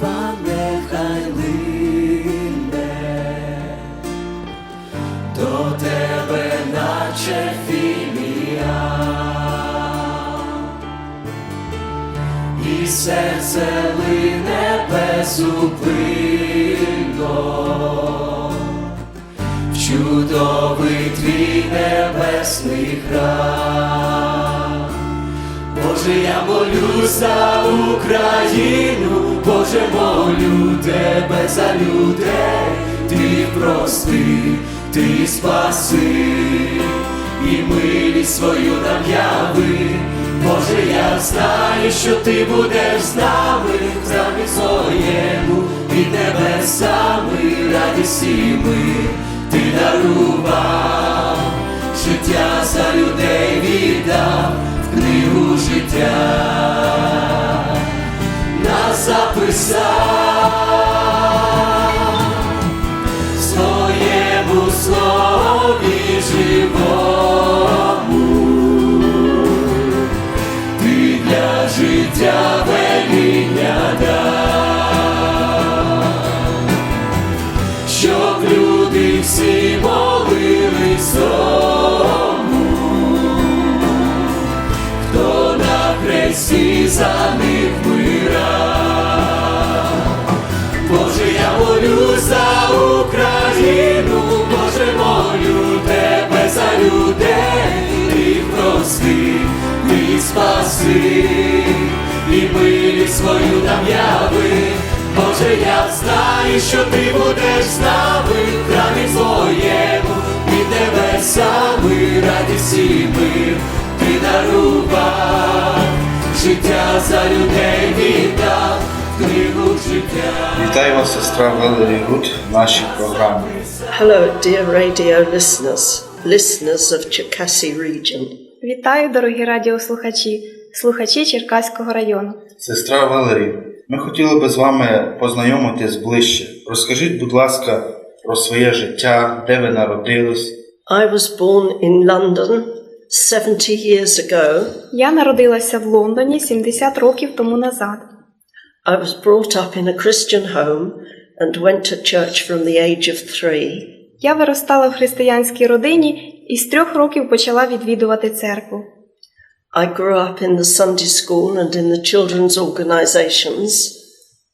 молитва нехай до тебе, наче філія, і серце лине безупинно. В чудовий твій небесний храм. Боже, я молю за Україну, Боже, молю тебе за людей, ти прости, ти спаси, і милість свою нам яви. Боже, я знаю, що ти будеш з нами. В храмі своєму, під небесами. Радість і мир ти дарував, життя за людей віддав книгу життя, нас записав своєму слові живому, ти для життя хресті за них вмирав. Боже, я молю за Україну, Боже, молю тебе за людей, ти прости, ти спаси, і милість свою нам яви. Боже, я знаю, що ти будеш з нами. В храмі своєму, під небесами. Радість і мир, ти дарував, життя за людей віддав, книгу життя. Вітаю вас, сестра Валерій Гуд в нашій програмі. Hello, dear radio listeners, listeners of Cherkasy region. Вітаю, дорогі радіослухачі, слухачі Черкаського району. Сестра Валерій, ми хотіли би з вами познайомитись ближче. Розкажіть, будь ласка, про своє життя, де ви народились. I was born in London 70 years ago. Я народилася в Лондоні 70 років тому назад. I was brought up in a Christian home and went to church from the age of three. Я виростала в християнській родині і з трьох років почала відвідувати церкву. I grew up in the Sunday school and in the children's organizations,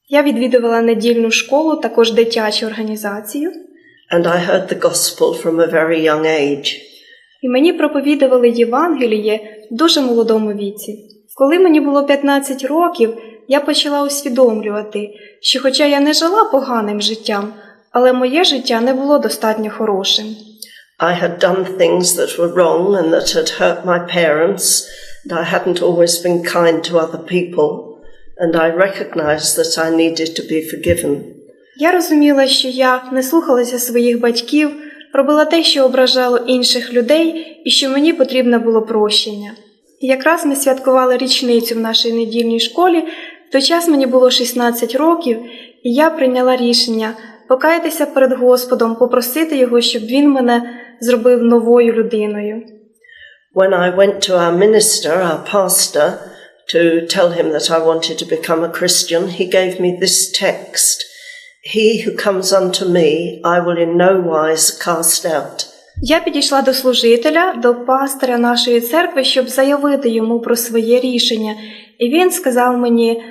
Я відвідувала недільну школу, також дитячу організацію, and I heard the gospel from a very young age. І мені проповідували Євангеліє в дуже молодому віці. Коли мені було 15 років, я почала усвідомлювати, що, хоча я не жила поганим життям, але моє життя не було достатньо хорошим. I had done things that were wrong and that had hurt my parents, and I hadn't always been kind to other people, and I recognized that I needed to be forgiven. Я розуміла, що я не слухалася своїх батьків, робила те, що ображало інших людей, і що мені потрібно було прощення. Якраз ми святкували річницю в нашій недільній школі. В той час мені було 16 років, і я прийняла рішення покаятися перед Господом, попросити його, щоб він мене зробив новою людиною. When I went to our minister, our pastor, to tell him that I wanted to become a Christian, he gave me this text He who comes unto me, I will in no wise cast out. Я підійшла до служителя, до пастиря нашої церкви, щоб заявити йому про своє рішення, і він сказав мені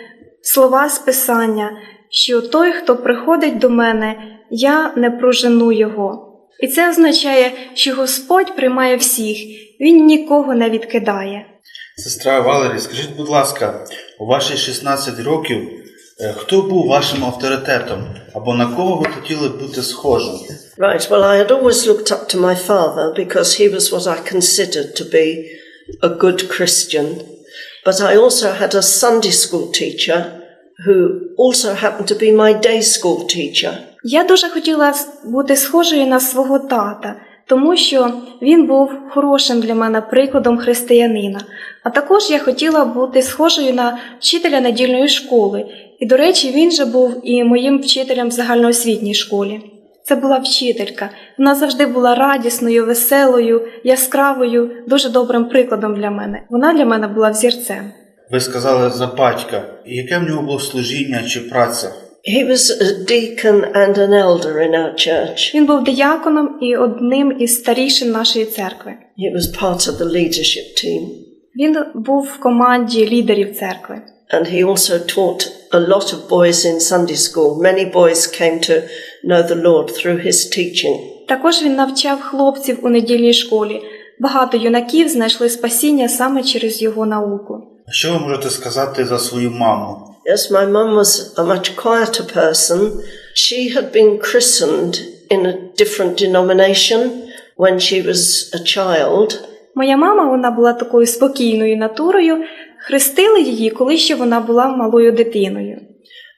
слова з писання, що той, хто приходить до мене, я не прожену його. І це означає, що Господь приймає всіх, Він нікого не відкидає. Сестра Валерій, скажіть, будь ласка, у ваші 16 років хто був вашим авторитетом або на кого ви хотіли бути схожим? Right, well, I had always looked up to my father because he was what I considered to be a good Christian. But I also had a Sunday school teacher who also happened to be my day school teacher. Я дуже хотіла бути схожою на свого тата, тому що він був хорошим для мене прикладом християнина. А також я хотіла бути схожою на вчителя недільної школи. І, до речі, він же був і моїм вчителем в загальноосвітній школі. Це була вчителька. Вона завжди була радісною, веселою, яскравою, дуже добрим прикладом для мене. Вона для мене була взірцем. Ви сказали за батька. Яке в нього було служіння чи праця? He was a deacon and an elder in our church. Він був дияконом і одним із старішин нашої церкви. He was part of the leadership team. Він був в команді лідерів церкви. And he also taught a lot of boys in Sunday school. Many boys came to know the Lord through his teaching. Також він навчав хлопців у недільній школі. Багато юнаків знайшли спасіння саме через його науку. Що ви можете сказати за свою маму? Yes, my mum was a much quieter person. She had been christened in a different denomination when she was a child. Моя мама вона була такою спокійною натурою. Хрестили її, коли ще вона була малою дитиною.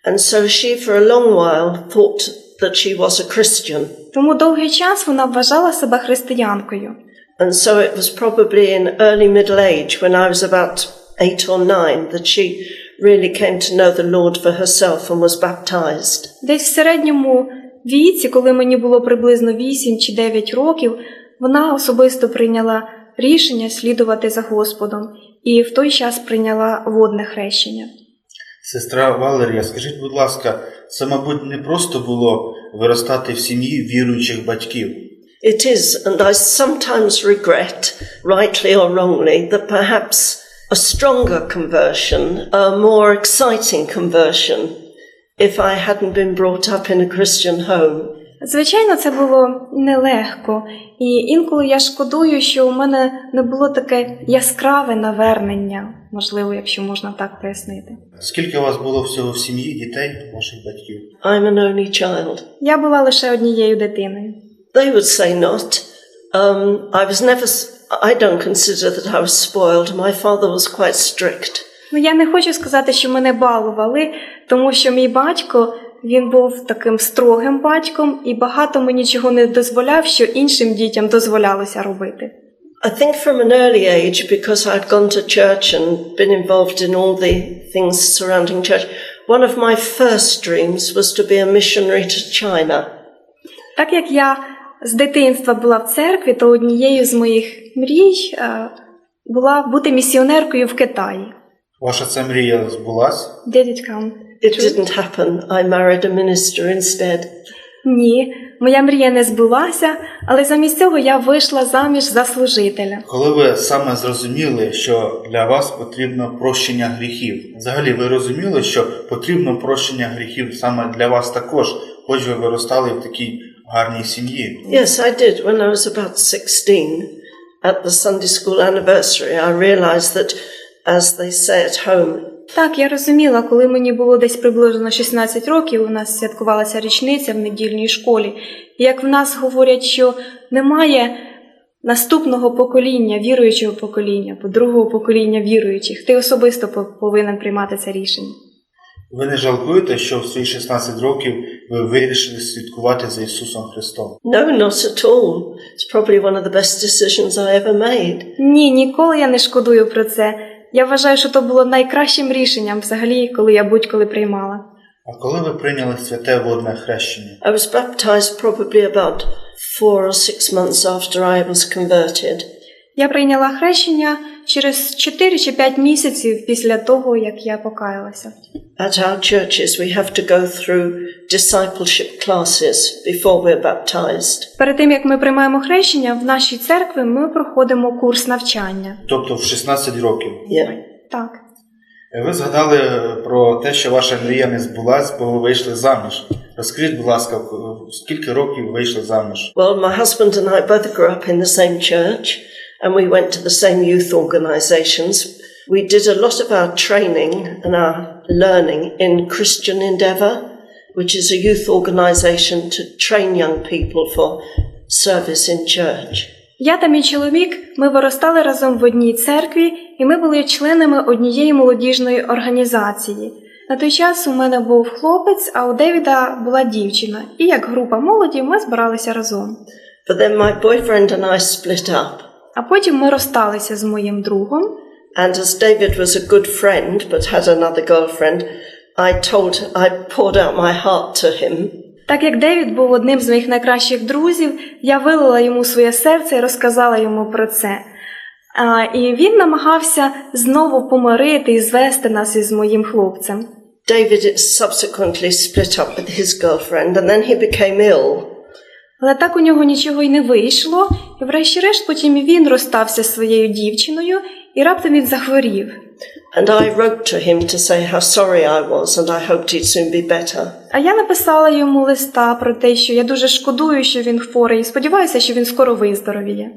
And so she, for a long while, thought that she was a Christian. Тому довгий час вона вважала себе християнкою. And so it was probably in early middle age, when I was about eight or nine, that she really came to know the Lord for herself and was baptized. Десь в середньому віці, коли мені було приблизно 8 чи 9 років, вона особисто прийняла рішення слідувати за Господом і в той час прийняла водне хрещення. Сестра Валерія, скажіть, будь ласка, це, мабуть, не просто було виростати в сім'ї віруючих батьків. It is, and I sometimes regret, rightly or wrongly, that perhaps a stronger conversion, a more exciting conversion, if I hadn't been brought up in a Christian home. Звичайно, це було нелегко, і інколи я шкодую, що у мене не було таке яскраве навернення, можливо, якщо можна так пояснити. Скільки у вас було всього в сім'ї дітей, ваших батьків? I'm an only child. Я була лише однією дитиною. They would say not. Um, I was never, I don't consider that I was spoiled. My father was quite strict. Ну, я не хочу сказати, що мене балували, тому що мій батько він був таким строгим батьком і багато мені чого не дозволяв, що іншим дітям дозволялося робити. I think from an early age, because I'd gone to church and been involved in all the things surrounding church, one of my first dreams was to be a missionary to China. Так як я з дитинства була в церкві, то однією з моїх мрій е, була бути місіонеркою в Китаї. Ваша ця мрія збулась? Did it come? It didn't happen. I married a minister instead. Ні, моя мрія не збулася, але замість цього я вийшла заміж за служителя. Коли ви саме зрозуміли, що для вас потрібно прощення гріхів? Взагалі, ви розуміли, що потрібно прощення гріхів саме для вас також, хоч ви виростали в такій гарній сім'ї? Yes, I did. When I was about 16, at the Sunday school anniversary, I realized that, as they say at home, Так, я розуміла, коли мені було десь приблизно 16 років, у нас святкувалася річниця в недільній школі. І як в нас говорять, що немає наступного покоління, віруючого покоління, або другого покоління віруючих, ти особисто повинен приймати це рішення. Ви не жалкуєте, що в свої 16 років ви вирішили слідкувати за Ісусом Христом? no, not at all. It's probably one of the best decisions I ever made. Ні, ніколи я не шкодую про це. Я вважаю, що то було найкращим рішенням взагалі, коли я будь-коли приймала. А коли ви прийняли святе водне хрещення? I was baptized probably about four or six months after I was converted. Я прийняла хрещення через 4 чи 5 місяців після того, як я покаялася. At our churches, we have to go through discipleship classes before we're baptized. Перед тим як ми приймаємо хрещення, в нашій церкві ми проходимо курс навчання. Тобто в 16 років. Yeah. Так. Ви згадали про те, що ваша мрія не збулась, бо ви вийшли заміж. Розкажіть, будь ласка, скільки років ви вийшли заміж? Well, my husband and I both grew up in the same church and we went to the same youth organizations. We did a lot of our training and our learning in Christian Endeavour, which is a youth organization to train young people for service in church. Я та мій чоловік ми виростали разом в одній церкві, і ми були членами однієї молодіжної організації. На той час у мене був хлопець, а у Девіда була дівчина. І як група молоді ми збиралися разом. But then my boyfriend and I split up. А потім ми розсталися з моїм другом. And as David was a good friend but had another girlfriend, I told, I poured out my heart to him. Так як Девід був одним з моїх найкращих друзів, я вилила йому своє серце і розказала йому про це. А, і він намагався знову помирити і звести нас із моїм хлопцем. David subsequently split up with his girlfriend and then he became ill. Але так у нього нічого й не вийшло, і врешті-решт потім він розстався зі своєю дівчиною, і раптом він захворів. And I wrote to him to say how sorry I was and I hoped he'd soon be better. А я написала йому листа про те, що я дуже шкодую, що він хворий, і сподіваюся, що він скоро виздоровіє.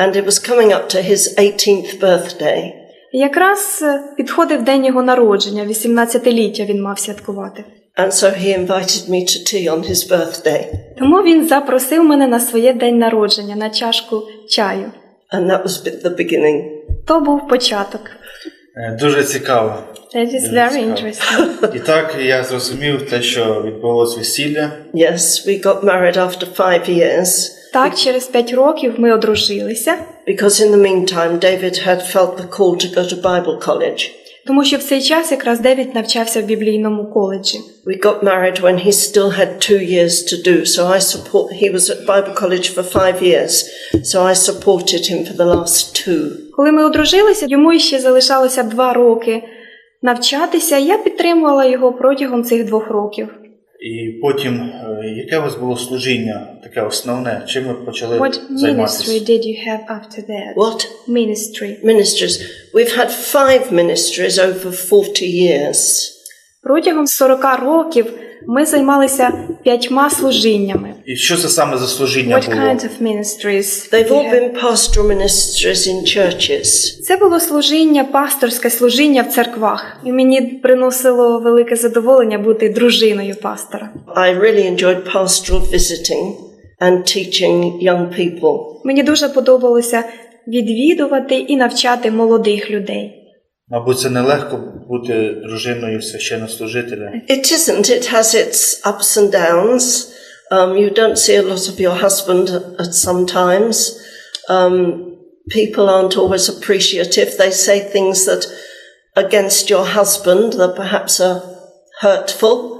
And it was coming up to his 18th birthday. Якраз е, підходив день його народження, 18-ліття він мав святкувати. And so he invited me to tea on his birthday. Тому він запросив мене на своє день народження на чашку чаю. And that was the beginning. То був початок. Е, Дуже цікаво. That is Дуже very цікаво. interesting. І так я зрозумів те, що відбулось весілля. Yes, we got married after five years Так, через п'ять років ми одружилися, because in the meantime David had felt the call to go to Bible college. Тому що в цей час якраз Девід навчався в біблійному коледжі. We got married when he still had two years to do, so I support. He was at Bible college for five years, so I supported him for the last two. Коли ми одружилися, йому ще залишалося два роки навчатися, я підтримувала його протягом цих двох років. І потім, е, яке у вас було служіння, таке основне, чим ви почали What ministry did you have after that? What Ministry. ministries? We've had five ministries over forty years. Протягом 40 років ми займалися п'ятьма служіннями. І що це саме за служіння What було? kind of ministries? They've all been pastoral ministries in churches. Це було служіння, пасторське служіння в церквах, і мені приносило велике задоволення бути дружиною пастора. I really enjoyed pastoral visiting and teaching young people. Мені дуже подобалося відвідувати і навчати молодих людей. Мабуть, це нелегко бути дружиною священнослужителя. It isn't. It has its ups and downs. Um, you don't see a lot of your husband at some times. Um, people aren't always appreciative. They say things that against your husband that perhaps are hurtful.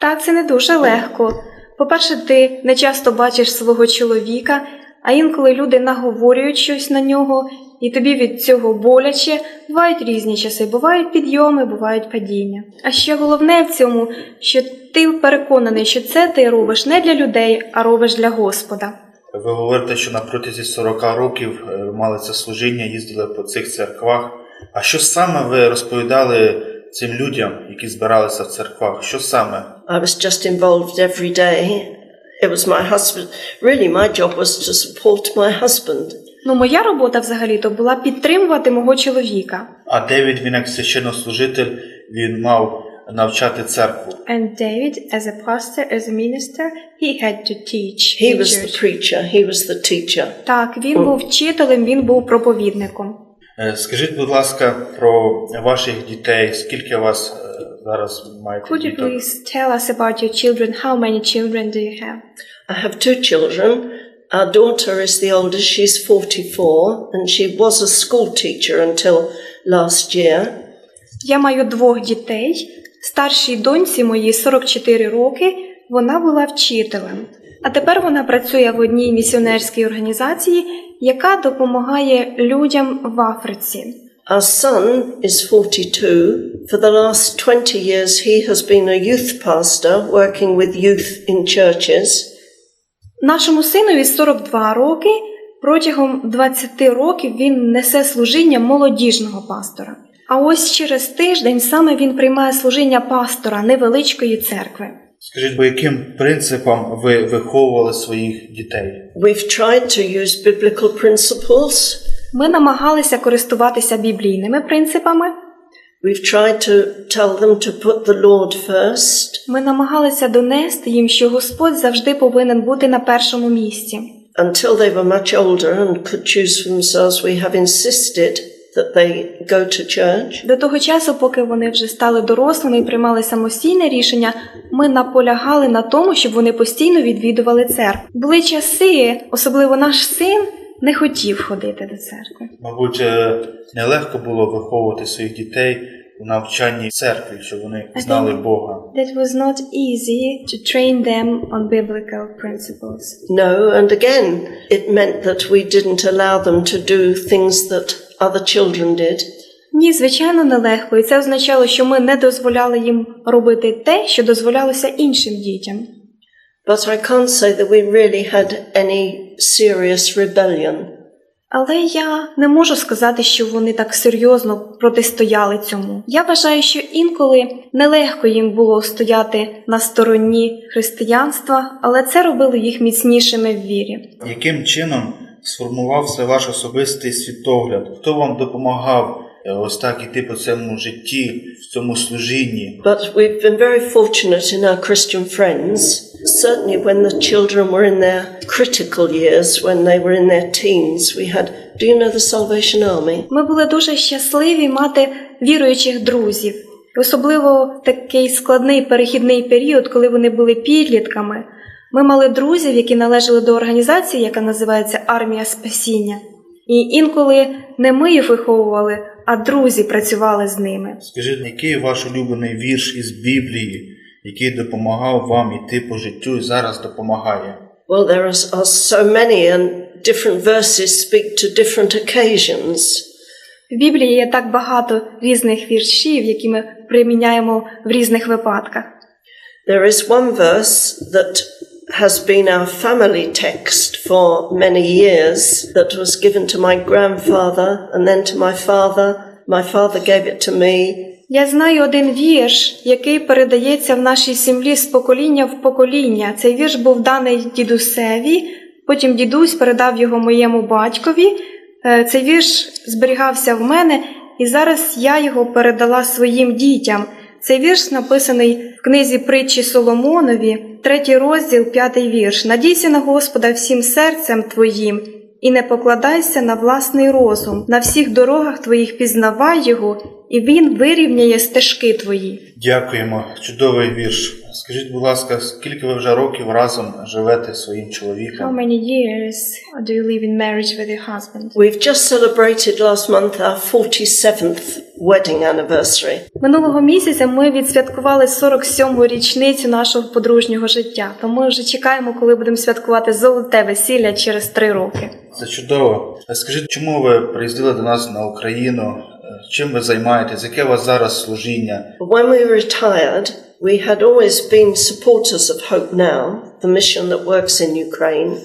Так, це не дуже легко. По-перше, ти не часто бачиш свого чоловіка, а інколи люди наговорюють щось на нього, і тобі від цього боляче. Бувають різні часи, бувають підйоми, бувають падіння. А ще головне в цьому, що ти переконаний, що це ти робиш не для людей, а робиш для Господа. Ви говорите, що на протязі 40 років е, мали це служіння, їздили по цих церквах. А що саме ви розповідали цим людям, які збиралися в церквах? Що саме? I was just involved every day. It was my husband. Really, my job was to support my husband. Ну, моя робота взагалі-то була підтримувати мого чоловіка. А Девід, він як священнослужитель, він мав навчати церкву. And David, as a pastor, as a minister, he had to teach. He was the preacher. He was the teacher. Так, він був вчителем, він був проповідником. Е, Скажіть, будь ласка, про ваших дітей. Скільки вас е, зараз маєте Could you діток? please tell us about your children? How many children do you have? I have two children. Our daughter is the oldest. She's 44 and she was a school teacher until last year. Я маю двох дітей. Старшій доньці моїй 44 роки. Вона була вчителем. А тепер вона працює в одній місіонерській організації, яка допомагає людям в Африці. Our son is 42. For the last 20 years, he has been a youth pastor working with youth in churches. Нашому синові 42 роки. Протягом 20 років він несе служіння молодіжного пастора. А ось через тиждень саме він приймає служіння пастора невеличкої церкви. Скажіть, по яким принципам ви виховували своїх дітей? We've tried to use biblical principles. Ми намагалися користуватися біблійними принципами. We've tried to tell them to put the Lord first. Ми намагалися донести їм, що Господь завжди повинен бути на першому місці. Until they were much older and could choose for themselves, we have insisted that they go to church. До того часу, поки вони вже стали дорослими і приймали самостійне рішення, ми наполягали на тому, щоб вони постійно відвідували церкву. Були часи, особливо наш син не хотів ходити до церкви. Мабуть, е, нелегко було виховувати своїх дітей у навчанні церкві, щоб вони знали Бога. That was not easy to train them on biblical principles. No, and again, it meant that we didn't allow them to do things that other children did. Ні, звичайно, нелегко, і це означало, що ми не дозволяли їм робити те, що дозволялося іншим дітям. But I can't say that we really had any serious rebellion. Але я не можу сказати, що вони так серйозно протистояли цьому. Я вважаю, що інколи нелегко їм було стояти на стороні християнства, але це робило їх міцнішими в вірі. Яким чином сформувався ваш особистий світогляд? Хто вам допомагав е, ось так іти по цьому житті, в цьому служінні? But we've been very fortunate in our Christian friends. Certainly, when the children were in their critical years, when they were in their teens, we had. Do you know the Salvation Army? Ми були дуже щасливі мати віруючих друзів, особливо такий складний перехідний період, коли вони були підлітками. Ми мали друзів, які належали до організації, яка називається Армія Спасіння. І інколи не ми їх виховували, а друзі працювали з ними. Скажіть, який ваш улюблений вірш із Біблії, який допомагав вам іти по життю і зараз допомагає? Well, there are, are so many, and different verses speak to different occasions. В Біблії є так багато різних віршів, які ми приміняємо в різних випадках. There is one verse that has been our family text for many years that was given to my grandfather and then to my father. My father gave it to me. Я знаю один вірш, який передається в нашій сім'ї з покоління в покоління. Цей вірш був даний дідусеві, потім дідусь передав його моєму батькові. Е, Цей вірш зберігався в мене, і зараз я його передала своїм дітям. Цей вірш написаний в книзі притчі Соломонові, третій розділ, п'ятий вірш. Надійся на Господа всім серцем твоїм, і не покладайся на власний розум. На всіх дорогах твоїх пізнавай його, і він вирівняє стежки твої. Дякуємо, чудовий вірш. Скажіть, будь ласка, скільки ви вже років разом живете зі своїм How чоловіком? many years do you live in marriage with your husband? We've just celebrated last month our 47th wedding anniversary. Минулого місяця ми відсвяткували 47-му річницю нашого подружнього життя. То ми вже чекаємо, коли будемо святкувати золоте весілля через три роки. Це чудово. А Скажіть, чому ви приїздили до нас на Україну? Е, Чим ви займаєтесь? Яке у вас зараз служіння? When we retired, we had always been supporters of Hope Now, the mission that works in Ukraine.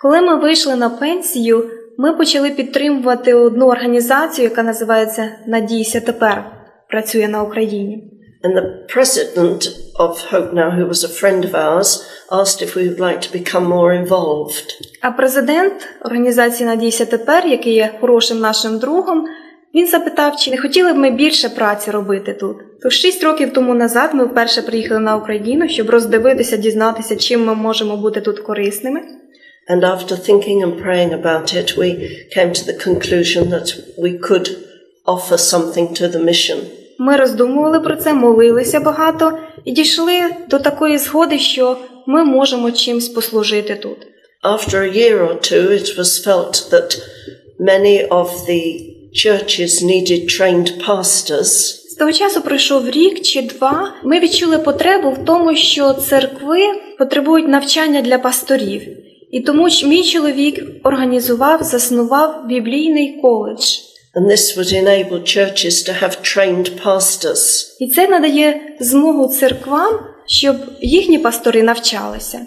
Коли ми вийшли на пенсію, ми почали підтримувати одну організацію, яка називається Надійся тепер працює на Україні. And the president of Hope Now, who was a friend of ours, asked if we would like to become more involved. А президент організації Надійся тепер, який є хорошим нашим другом, він запитав, чи не хотіли б ми більше праці робити тут. То шість років тому назад ми вперше приїхали на Україну, щоб роздивитися, дізнатися, чим ми можемо бути тут корисними. And after thinking and praying about it, we came to the conclusion that we could offer something to the mission. Ми роздумували про це, молилися багато і дійшли до такої згоди, що ми можемо чимсь послужити тут. After a year or two, it was felt that many of the churches needed trained pastors. З того часу пройшов рік чи два. Ми відчули потребу в тому, що церкви потребують навчання для пасторів. І тому ж мій чоловік організував, заснував біблійний коледж. And this would enable churches to have trained pastors. І це надає змогу церквам, щоб їхні пастори навчалися.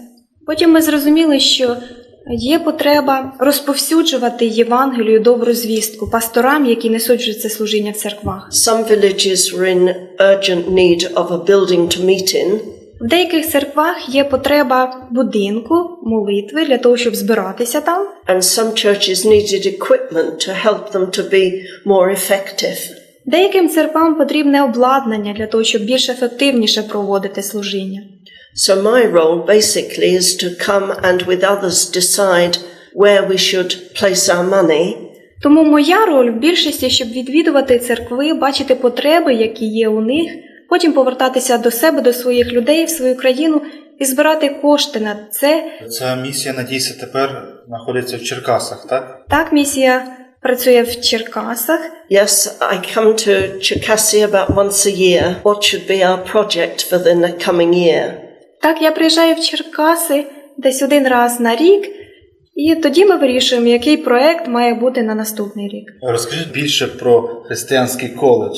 Потім ми зрозуміли, що є потреба розповсюджувати Євангелію добру звістку пасторам, які несуть вже це служіння в церквах. Some villages were in urgent need of a building to meet in, В деяких церквах є потреба будинку, молитви для того, щоб збиратися там. and some churches needed equipment to help them to be more effective. Деяким церквам потрібне обладнання для того, щоб більш ефективніше проводити служіння. So my role basically is to come and with others decide where we should place our money Тому моя роль в більшості, щоб відвідувати церкви, бачити потреби, які є у них, потім повертатися до себе, до своїх людей, в свою країну і збирати кошти на це. Ця місія, надійся, тепер знаходиться в Черкасах, так? Так місія працює в Черкасах. Yes, I come to Cherkasy about once a year. What should be our project for the coming year? Так, я приїжджаю в Черкаси десь один раз на рік І тоді ми вирішуємо, який проект має бути на наступний рік. Розкажіть більше про християнський коледж.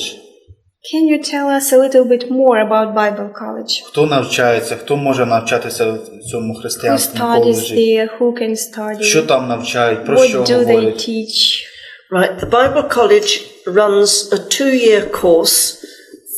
Can you tell us a little bit more about Bible College? Хто навчається, хто може навчатися в цьому Who християнському studies коледжі? there? Who can study? Що там навчають, про What що do говорять? they teach? Right, the Bible College runs a two year course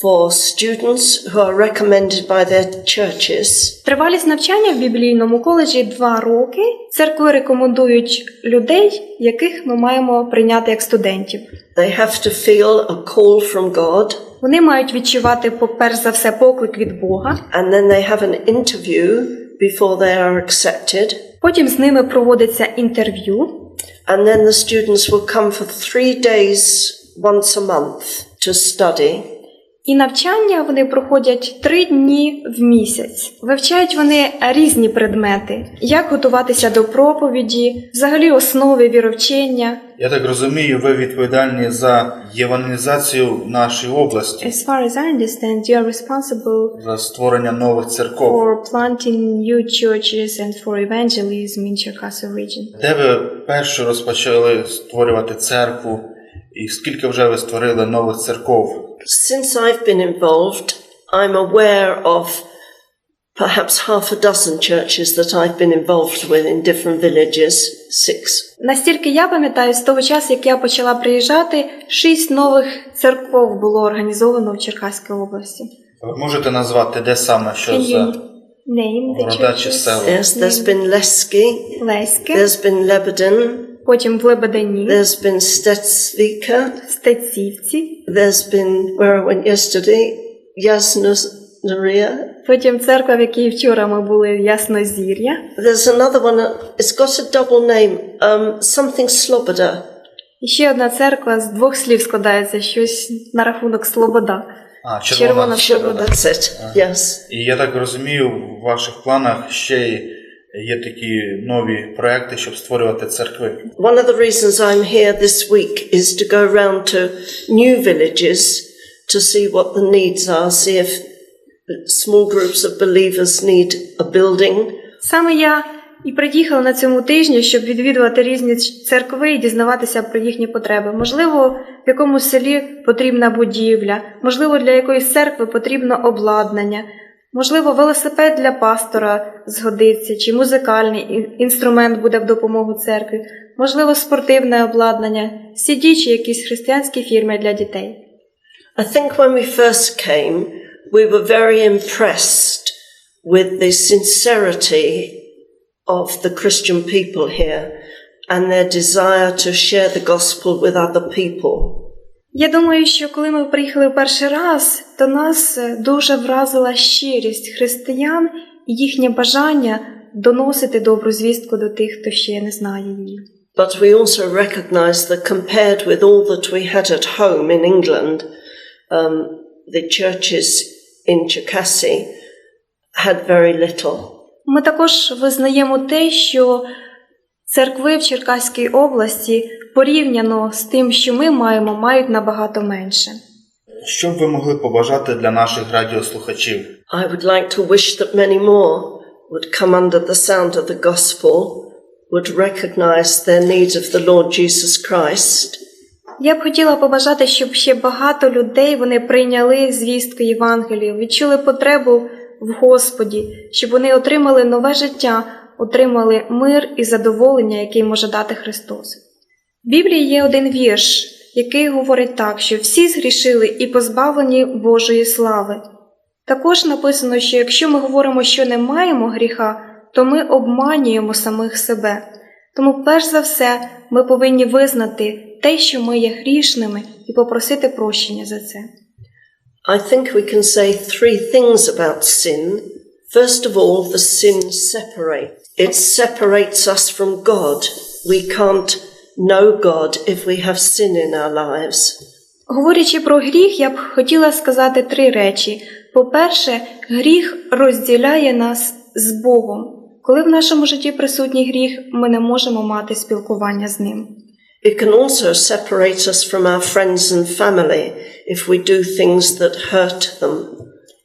for students who are recommended by their churches. Тривалість навчання в біблійному коледжі два роки. Церкви рекомендують людей, яких ми маємо прийняти як студентів. They have to feel a call from God, Вони мають відчувати, по-перш за все, поклик від Бога. and then they have an interview before they are accepted. Потім з ними проводиться інтерв'ю. And then the students will come for three days once a month to study. І навчання вони проходять три дні в місяць. Вивчають вони різні предмети, як готуватися до проповіді, взагалі основи віровчення. Я так розумію, ви відповідальні за євангелізацію нашої області, As far as I understand, you are responsible за створення нових церков. for planting new churches and for evangelism in Cherkasy region. Де ви перше розпочали створювати церкву, і скільки вже ви створили нових церков? Since I've been involved, I'm aware of perhaps half a dozen churches that I've been involved with in different villages, six. Настільки я пам'ятаю, з того часу, як я почала приїжджати, шість нових церков було організовано в Черкаській області. Ви можете назвати, де саме що за name the Города чи churches? села? Yes, there's been Lesky, Леське, there's been Lebanon, потім в Лебедині, there's been Stetsvika, Стецівці, there's been where I went yesterday, Yasnaria. потім церква, в якій вчора ми були Яснозір'я. There's another one, it's got a double name, um, something Sloboda. І ще одна церква з двох слів складається, щось на рахунок Слобода. А, Червона Sure, Sloboda. that's it, yes. І я так розумію, в ваших планах ще й є такі нові проекти, щоб створювати церкви. One of the reasons I'm here this week is to go round to new villages to see what the needs are, see if small groups of believers need a building, Саме я і приїхала на цьому тижні, щоб відвідувати різні церкви і дізнаватися про їхні потреби. Можливо, в якомусь селі потрібна будівля, можливо, для якоїсь церкви потрібно обладнання, можливо, велосипед для пастора згодиться, чи музикальний інструмент буде в допомогу церкві, можливо, спортивне обладнання, CD чи якісь християнські фірми для дітей. I think when we first came, we were very impressed with the sincerity of the Christian people here and their desire to share the gospel with other people. Я думаю, що коли ми приїхали перший раз, то нас е, дуже вразила щирість християн і їхнє бажання доносити добру звістку до тих, хто ще не знає її. But we also recognize that compared with all that we had at home in England, um, the churches in Cherkasy had very little. Ми також визнаємо те, що церкви в Черкаській області порівняно з тим, що ми маємо, мають набагато менше. Що б ви могли побажати для наших радіослухачів? I would like to wish that many more would come under the sound of the gospel, would recognize their need of the Lord Jesus Christ, Я б хотіла побажати, щоб ще багато людей вони прийняли звістку Євангелію, відчули потребу в Господі, щоб вони отримали нове життя, отримали мир і задоволення, який може дати Христос. В Біблії є один вірш, який говорить так, що всі згрішили і позбавлені Божої слави. Також написано, що якщо ми говоримо, що не маємо гріха, то ми обманюємо самих себе. Тому, перш за все, ми повинні визнати те, що ми є грішними, і попросити прощення за це. I think we can say three things about sin. First of all, the sin separates. It separates us from God. We can't know God if we have sin in our lives. Говорячи про гріх, я б хотіла сказати три речі. По-перше, гріх розділяє нас з Богом. Коли в нашому житті присутній гріх, ми не можемо мати спілкування з ним. It can also separate us from our friends and family if we do things that hurt them.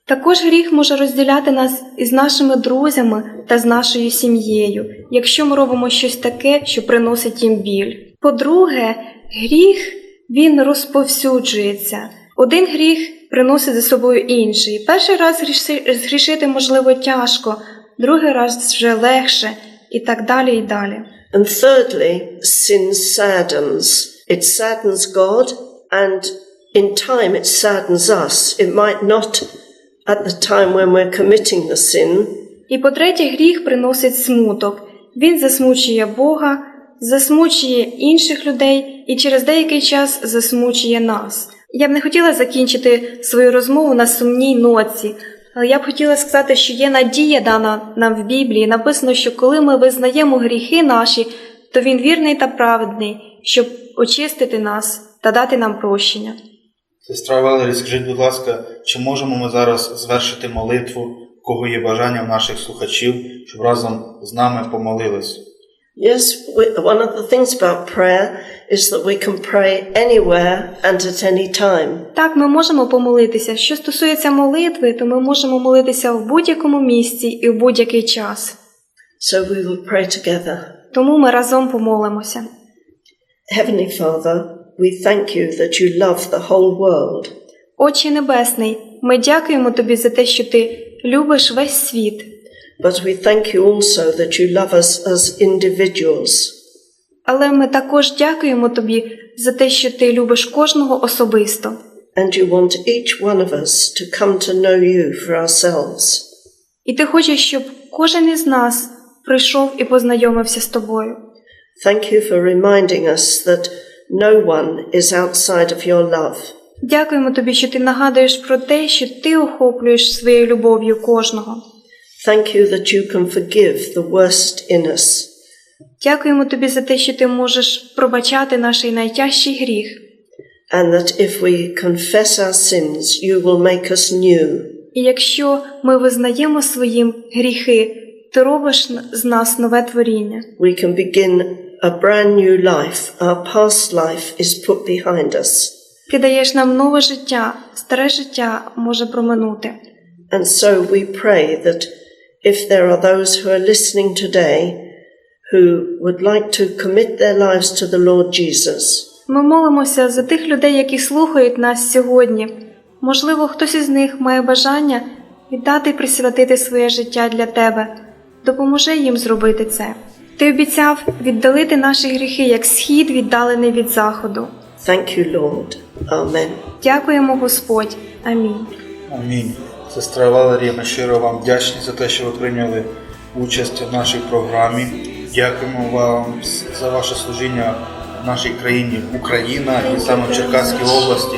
Також гріх може розділяти нас із нашими друзями та з нашою сім'єю, якщо ми робимо щось таке, що приносить їм біль. По-друге, гріх він розповсюджується. Один гріх приносить за собою інший. Перший раз гріши- згрішити можливо тяжко, другий раз вже легше, і так далі, і далі. And thirdly, sin saddens. It saddens God, and in time it saddens us. It might not at the time when we're committing the sin, І по-третє, гріх приносить смуток. Він засмучує Бога, засмучує інших людей і через деякий час засмучує нас. Я б не хотіла закінчити свою розмову на сумній ноці, але я б хотіла сказати, що є надія дана нам в Біблії. Написано, що коли ми визнаємо гріхи наші, то він вірний та праведний, щоб очистити нас та дати нам прощення. Сестра Валері, скажіть, будь ласка, чи можемо ми зараз звершити молитву, кого є бажання в наших слухачів, щоб разом з нами помолились? Yes, we, one of the things about prayer is that we can pray anywhere and at any time. Так, ми можемо помолитися. Що стосується молитви, то ми можемо молитися в будь-якому місці і в будь-який час. So we will pray together. Тому ми разом помолимося. Heavenly Father, we thank you that you love the whole world. Отче Небесний, ми дякуємо тобі за те, що ти любиш весь світ, But we thank you also that you love us as individuals. але ми також дякуємо тобі за те, що ти любиш кожного особисто, And you want each one of us to come to know you for ourselves. і ти хочеш, щоб кожен із нас прийшов і познайомився з тобою. Thank you for reminding us that no one is outside of your love. Дякуємо тобі, що ти нагадуєш про те, що ти охоплюєш своєю любов'ю кожного. Thank you that you can forgive the worst in us. Дякуємо тобі за те, що ти можеш пробачати наш найтяжчий гріх. And that if we confess our sins, you will make us new. І якщо ми визнаємо своїм гріхи, ти робиш з нас нове творіння. We can begin a brand new life. Our past life is put behind us. Ти даєш нам нове життя, старе життя може проминути. And so we pray that if there are those who are listening today who would like to commit their lives to the Lord Jesus, Ми молимося за тих людей, які слухають нас сьогодні. Можливо, хтось із них має бажання віддати і присвятити своє життя для тебе. Допоможи їм зробити це. Ти обіцяв віддалити наші гріхи, як схід віддалений від заходу. thank you, Lord. Amen. Дякуємо, Господь. Амінь. Амінь. Сестра Валерія, ми щиро вам вдячні за те, що ви прийняли участь в нашій програмі. Дякуємо вам за ваше служіння в нашій країні Україна і саме в Черкаській області.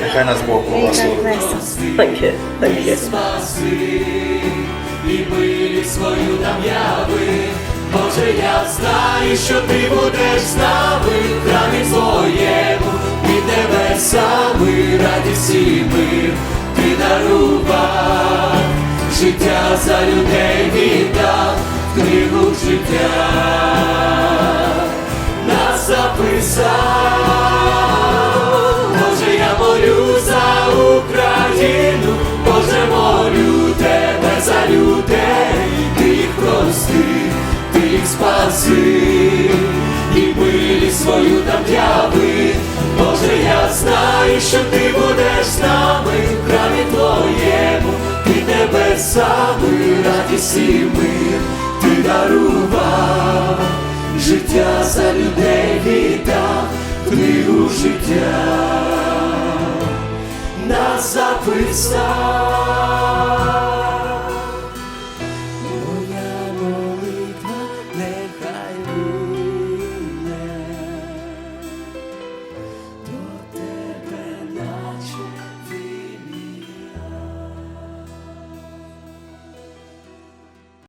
Нехай нас Бог благословить. Thank you. Thank you. І милість свою нам яви. Боже, я знаю, що ти будеш з нами в храмі своєму, під небесами радість і мир ти дарував, життя за людей віддав, книгу життя нас записав. Їх спаси, і милість свою там яви. Боже, я знаю, що ти будеш з нами. В храмі твоєму, під небесами радість і мир ти дарував. Життя за людей віддав. Книгу життя нас записав.